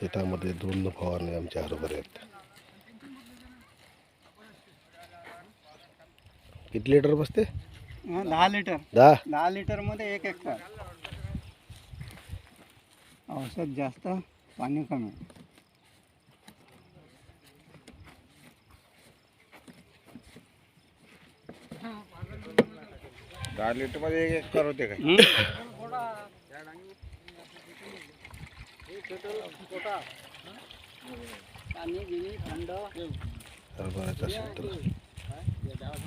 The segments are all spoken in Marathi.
शेतामध्ये दोन फवारणी आमच्या हरभरे आहेत. किती लिटर बसते? हा, दहा लिटर. दहा? दहा लिटरमध्ये एक एकर. औषध जास्त पाणी कमी. दहा लिटरमध्ये एक एकर होते काय?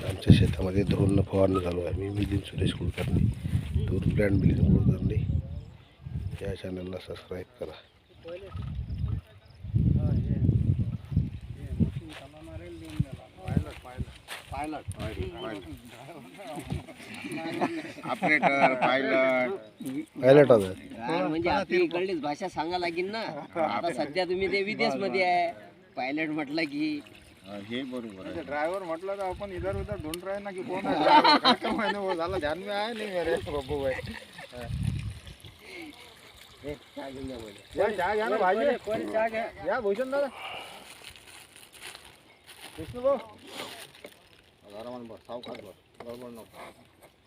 आमच्या शेतामध्ये धोरण फवारणी चालू आहे. मी मिलिंद सुरेश कुलकर्णी. धूर प्लॅन मिलिंद कुलकर्णी या चॅनलला सबस्क्राईब करा. ऑपरेटर पायलट यार, म्हणजे आपली इकडलीच भाषा सांगा लागेल ना. आता सध्या तुम्ही ते विदेशमध्ये आहे. पायलट म्हटलं की हे बरोबर आहे. ड्रायव्हर म्हटलं तर आपण इधर उधर ढूंढ रहे ना की कोण आहे driver? वो झाला ध्यान में आहे नाही मेरे बब्बू भाई. या चहा घ्या ना भाजी या भूषण दादा. विष्णू भाऊ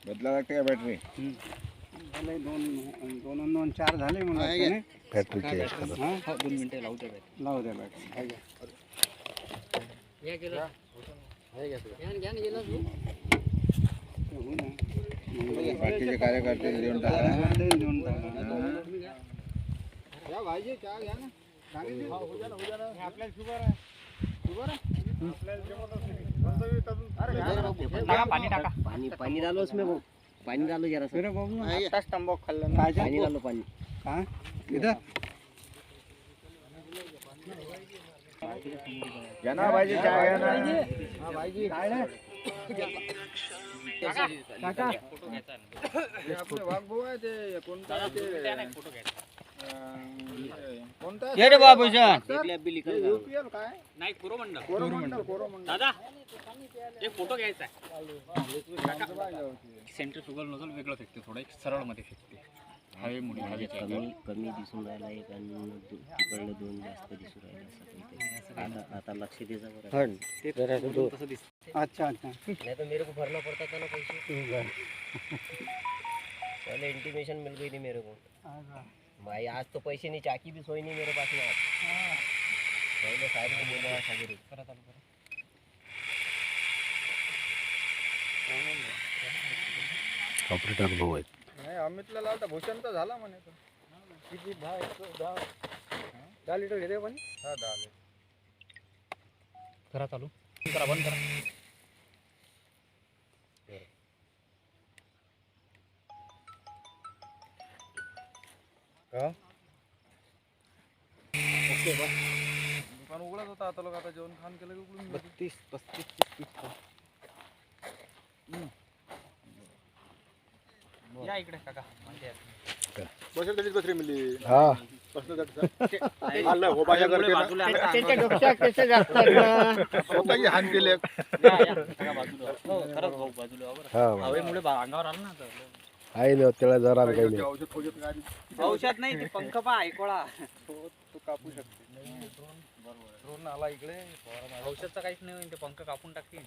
बदला लागते का बॅटरी झाले दोन दोन दोन चार झाले म्हणून बॅटरी चेंज करा दोन मिनिटं लावू द्या लावू द्या बॅटरी बाकीचे कार्यकर्ते देऊन टाका देऊन टाका या भाजी चहा घ्या ना सांगितली? आपल्याला शुगर आहे शुगर आहे पाणी टाका. पाणी पाणी डालो उसमें वो पाणी डालो जरा सा आत्ताच तंबाखू खाल्लं पाणी डालो पाणी काय इथं घ्या ना पाहिजे चहा घ्या ना काका. हे आपले वाघभाऊ आहे ते कोणतं आहे ते आहे? रे बाबूशन बी लिखल ते UPL काय? नाही कोरोमंडल कोरोमंडल कोरोमंडल दादा एक फोटो घ्यायचा कोणतं पाहिजे होती? सेंट्रिफ्युगल नोझल वेगळं फेकते थोडं एक सरळमध्ये फेकते. हवेमुळे कमी कमी दिसून राहिला एक आणि दो- तिकडलं दोन जास्त दिसून राहिले आता आता लक्ष द्यायचं दिसतं. अच्छा अच्छा. नहीं तो मेरे को भरना पड़ता था ना पैसे. पहले इंटीमेशन मिल गई थी मेरे को. भाई आज तो पैसे नहीं चाकी भी सोई नहीं मेरे पास में आज पहले साहब को बोला सगळे ऑपरेटर भाऊ आहेत. नाही अमितला लावता भूषण तर झाला म्हणे तो. किती दहा एक दहा. दहा लिटर घेते पण? हा दहा लिटर. करा चालू. करा बंद करा. दुकान उघडत होता आता लोक आता जेवण खाण केलं की उघडून बत्तीस पस्तीस या इकडे काका. आहे. बसेल बसरी मिळली हा. आलं हो बाया पुढे करते ना. बाजूला आणा. स्वतःही हात केले या, या. काका बाजूला. हो, खरंच भाऊ बाजूला. बरं. हा. हवेमुळे बा- अंगावर आलं ना आता. आहे ना त्याला जरा काही नाही औषध फौजत गाडी. औषध नाही ते पंख पा ऐकोळा. तो तो कापू शकते. ड्रोन आला इकडे. औषधचं काहीच नाही ते पंख कापून टाकतील.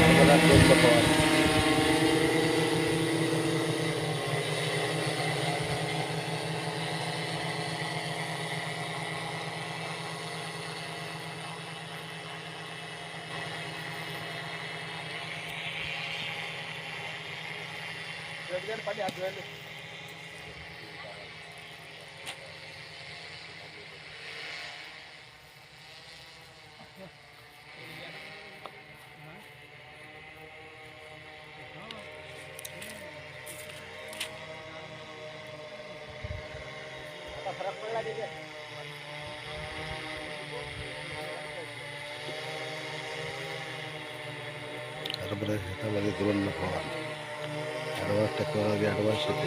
हरभऱ्यात दोन फवारणी पाणी हात धुवायला हरभरा शेतामध्ये दोन সাড়ে একটা করার আগে আট বাজে সেটা